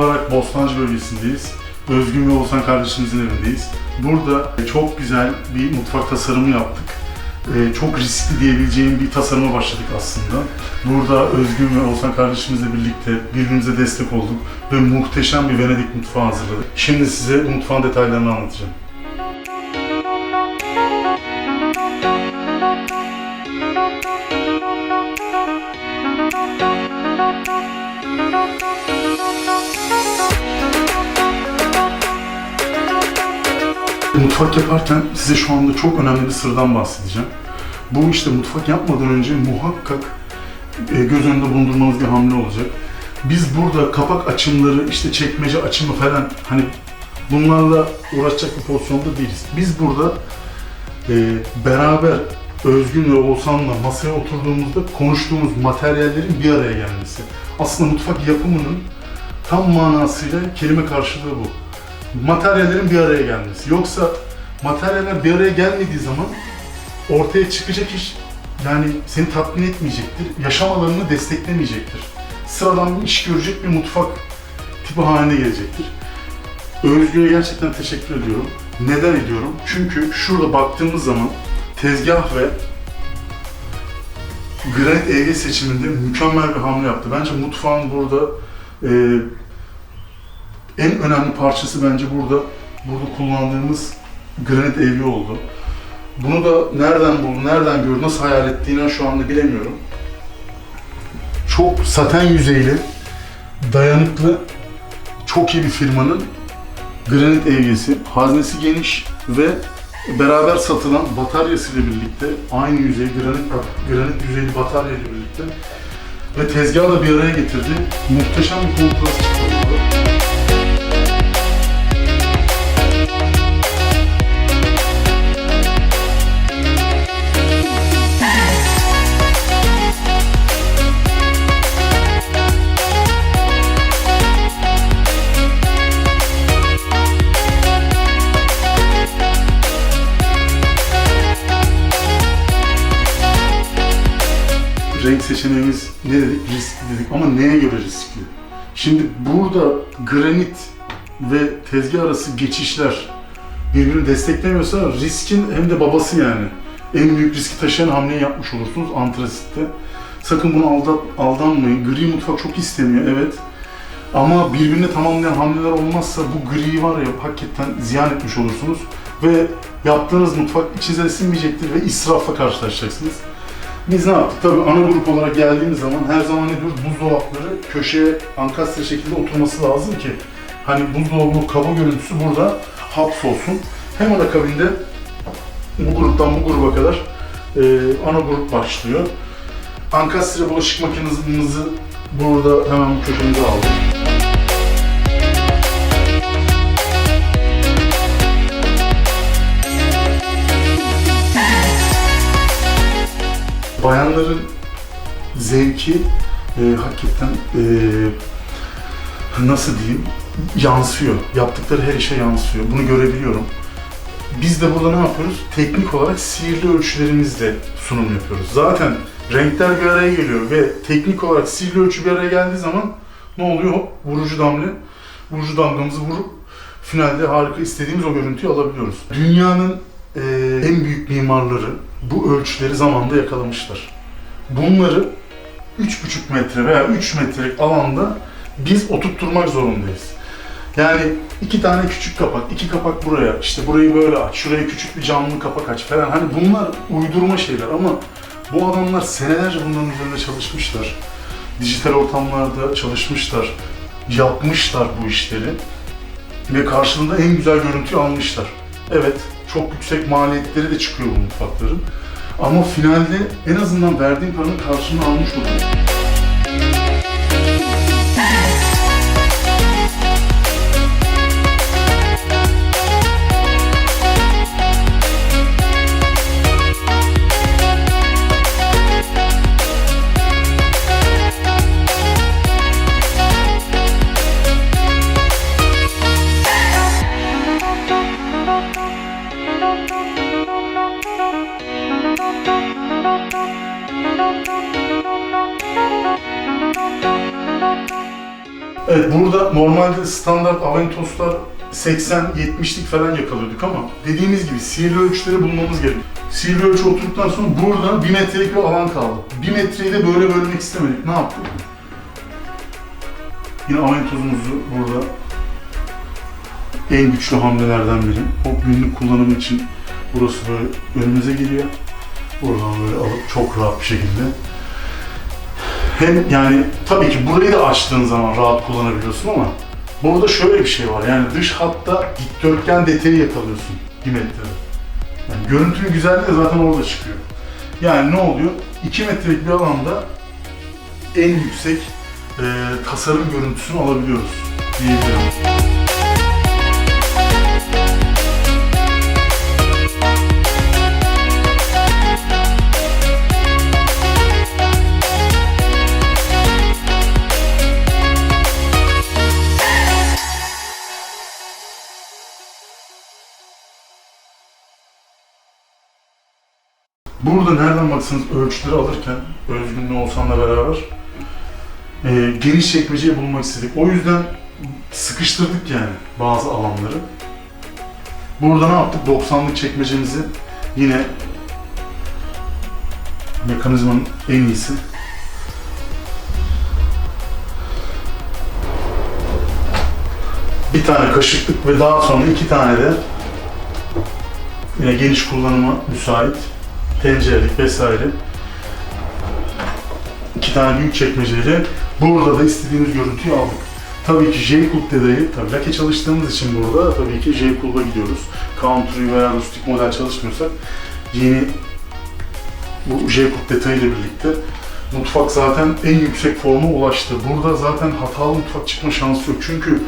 olarak Bostancı bölgesindeyiz. Özgün ve Oğuzhan kardeşimizin evindeyiz. Burada çok güzel bir mutfak tasarımı yaptık. Ee, çok riskli diyebileceğim bir tasarıma başladık aslında. Burada Özgün ve Oğuzhan kardeşimizle birlikte birbirimize destek olduk ve muhteşem bir Venedik mutfağı hazırladık. Şimdi size mutfağın detaylarını anlatacağım. Mutfak yaparken size şu anda çok önemli bir sırdan bahsedeceğim. Bu işte mutfak yapmadan önce muhakkak e, göz önünde bulundurmanız bir hamle olacak. Biz burada kapak açımları, işte çekmece açımı falan hani bunlarla uğraşacak bir pozisyonda değiliz. Biz burada e, beraber Özgün ve Oğuzhan'la masaya oturduğumuzda konuştuğumuz materyallerin bir araya gelmesi. Aslında mutfak yapımının tam manasıyla kelime karşılığı bu materyallerin bir araya gelmesi. Yoksa materyaller bir araya gelmediği zaman ortaya çıkacak iş yani seni tatmin etmeyecektir. Yaşam alanını desteklemeyecektir. Sıradan bir iş görecek bir mutfak tipi haline gelecektir. Özgür'e gerçekten teşekkür ediyorum. Neden ediyorum? Çünkü şurada baktığımız zaman tezgah ve granit evye seçiminde mükemmel bir hamle yaptı. Bence mutfağın burada e, en önemli parçası bence burada burada kullandığımız granit evye oldu. Bunu da nereden buldu, nereden gördü, nasıl hayal ettiğini şu anda bilemiyorum. Çok saten yüzeyli, dayanıklı, çok iyi bir firmanın granit evyesi. Haznesi geniş ve beraber satılan bataryasıyla birlikte aynı yüzey granit granit yüzeyli batarya ile birlikte ve tezgahı da bir araya getirdi. Muhteşem bir kontrast çıktı seçeneğimiz ne dedik? Riskli dedik ama neye göre riskli? Şimdi burada granit ve tezgah arası geçişler birbirini desteklemiyorsa riskin hem de babası yani. En büyük riski taşıyan hamleyi yapmış olursunuz antrasitte. Sakın bunu aldat, aldanmayın. Gri mutfak çok isteniyor evet. Ama birbirini tamamlayan hamleler olmazsa bu gri var ya hakikaten ziyan etmiş olursunuz. Ve yaptığınız mutfak içinize sinmeyecektir ve israfla karşılaşacaksınız. Biz ne yaptık? Tabii ana grup olarak geldiğimiz zaman her zaman ne diyoruz? Buzdolapları köşeye ankastre şekilde oturması lazım ki hani buzdolabının kaba görüntüsü burada hapsolsun. Hemen akabinde bu gruptan bu gruba kadar e, ana grup başlıyor. Ankastre bulaşık makinemizi burada hemen bu köşemize aldık. Bayanların zevki e, hakikaten e, nasıl diyeyim yansıyor. Yaptıkları her işe yansıyor. Bunu görebiliyorum. Biz de burada ne yapıyoruz? Teknik olarak sihirli ölçülerimizle sunum yapıyoruz. Zaten renkler bir araya geliyor ve teknik olarak sihirli ölçü bir araya geldiği zaman ne oluyor? Hop, vurucu damle, vurucu damgamızı vurup finalde harika istediğimiz o görüntüyü alabiliyoruz. Dünyanın e, en büyük mimarları bu ölçüleri zamanda yakalamışlar. Bunları 3,5 metre veya 3 metrelik alanda biz oturtturmak zorundayız. Yani iki tane küçük kapak, iki kapak buraya, işte burayı böyle aç, şuraya küçük bir camlı kapak aç falan. Hani bunlar uydurma şeyler ama bu adamlar senelerce bunların üzerinde çalışmışlar. Dijital ortamlarda çalışmışlar, yapmışlar bu işleri ve karşılığında en güzel görüntüyü almışlar. Evet, çok yüksek maliyetleri de çıkıyor bu mutfakların. Ama finalde en azından verdiğin paranın karşılığını almış oluyor. Evet burada normalde standart Aventos'lar 80-70'lik falan yakalıyorduk ama dediğimiz gibi sihirli ölçüleri bulmamız gerekiyor. Sihirli ölçü oturduktan sonra burada 1 metrelik bir alan kaldı. 1 metreyi de böyle bölmek istemedik. Ne yaptık? Yine Aventos'umuzu burada en güçlü hamlelerden biri. O günlük kullanım için burası böyle önümüze geliyor. Buradan böyle alıp çok rahat bir şekilde hem yani tabii ki burayı da açtığın zaman rahat kullanabiliyorsun ama burada şöyle bir şey var yani dış hatta dikdörtgen detayı yakalıyorsun bir metrede. Yani görüntünün güzelliği de zaten orada çıkıyor. Yani ne oluyor? 2 metrelik bir alanda en yüksek e, tasarım görüntüsünü alabiliyoruz diyebilirim. Burada nereden baksanız ölçüleri alırken Özgün'le Oğuzhan'la beraber e, geniş çekmeceyi bulmak istedik. O yüzden sıkıştırdık yani bazı alanları. Burada ne yaptık? 90'lık çekmecemizi yine mekanizmanın en iyisi. Bir tane kaşıklık ve daha sonra iki tane de yine geniş kullanıma müsait tencerelik vesaire. İki tane büyük çekmeceyle burada da istediğimiz görüntüyü aldık. Tabii ki J-Cool detayı, tabii lake çalıştığımız için burada tabii ki J-Cool'a gidiyoruz. Country veya rustik model çalışmıyorsak yeni bu J-Cool detayıyla birlikte mutfak zaten en yüksek forma ulaştı. Burada zaten hatalı mutfak çıkma şansı yok. Çünkü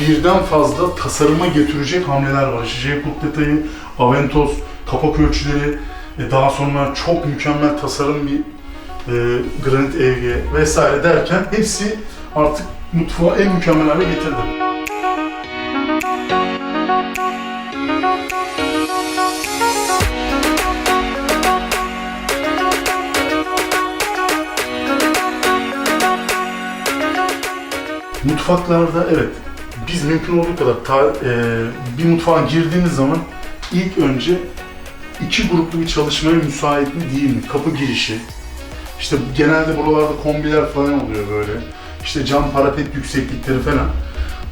birden fazla tasarıma getirecek hamleler var. J-Cool detayı, Aventos, kapak ölçüleri, e, daha sonra çok mükemmel tasarım bir e, granit evye vesaire derken hepsi artık mutfağı en mükemmel hale getirdi. Mutfaklarda evet biz mümkün olduğu kadar ta- e, bir mutfağa girdiğimiz zaman ilk önce iki gruplu bir çalışmaya müsait mi değil mi? Kapı girişi. İşte genelde buralarda kombiler falan oluyor böyle. İşte cam parapet yükseklikleri falan.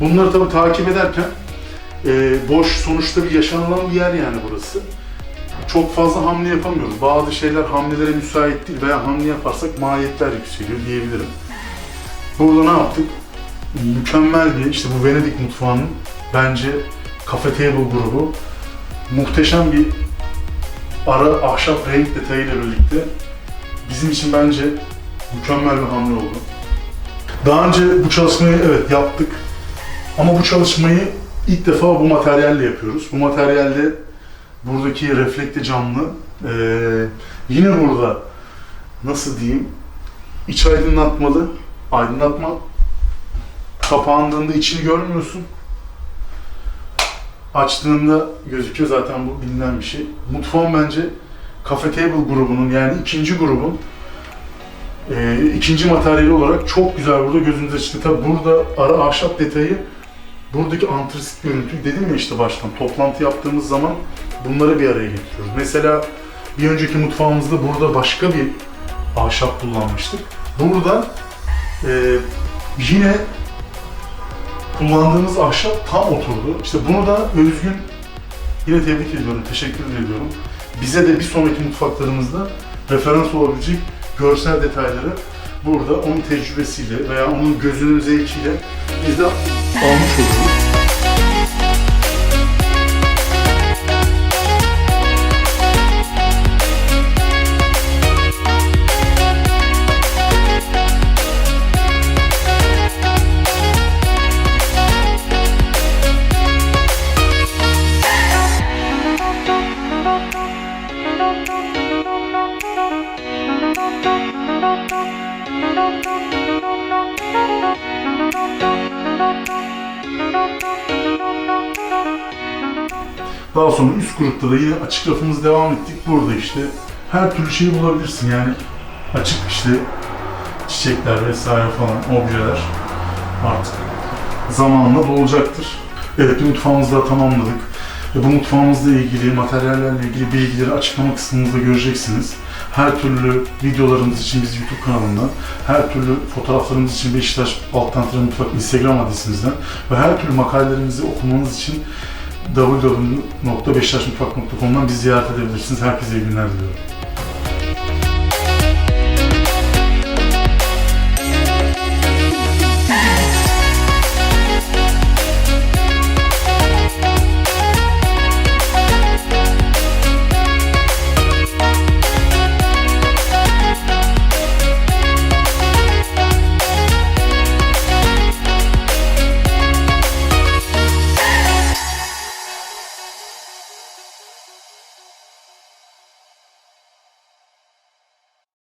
Bunları tabii takip ederken e, boş sonuçta bir yaşanılan bir yer yani burası. Çok fazla hamle yapamıyoruz. Bazı şeyler hamlelere müsait değil veya hamle yaparsak maliyetler yükseliyor diyebilirim. Burada ne yaptık? Mükemmel bir, işte bu Venedik mutfağının bence Cafe Table grubu muhteşem bir ara ahşap renk detayıyla birlikte bizim için bence mükemmel bir hamle oldu. Daha önce bu çalışmayı evet yaptık ama bu çalışmayı ilk defa bu materyalle yapıyoruz. Bu materyalle buradaki reflekte camlı ee, yine burada nasıl diyeyim iç aydınlatmalı aydınlatma kapandığında içini görmüyorsun açtığında gözüküyor zaten bu bilinen bir şey. Mutfağın bence Cafe Table grubunun yani ikinci grubun e, ikinci materyali olarak çok güzel burada gözünüze çıktı. Tabi burada ara ahşap detayı buradaki antrasit görüntüyü dedim ya işte baştan toplantı yaptığımız zaman bunları bir araya getiriyoruz. Mesela bir önceki mutfağımızda burada başka bir ahşap kullanmıştık. Burada e, yine kullandığımız ahşap tam oturdu. İşte bunu da Özgün yine tebrik ediyorum, teşekkür ediyorum. Bize de bir sonraki mutfaklarımızda referans olabilecek görsel detayları burada onun tecrübesiyle veya onun gözünün zevkiyle biz de almış oluyoruz. Sonra üst grupta da yine açık rafımız devam ettik. Burada işte her türlü şeyi bulabilirsin yani açık işte çiçekler vesaire falan objeler artık zamanla dolacaktır. Evet bir mutfağımızı da tamamladık. Ve bu mutfağımızla ilgili, materyallerle ilgili bilgileri açıklama kısmımızda göreceksiniz. Her türlü videolarımız için biz YouTube kanalından, her türlü fotoğraflarımız için Beşiktaş Alttan Mutfak Instagram adresimizden ve her türlü makalelerimizi okumanız için www.beşiktaşmutfak.com'dan bizi ziyaret edebilirsiniz. Herkese iyi günler diliyorum.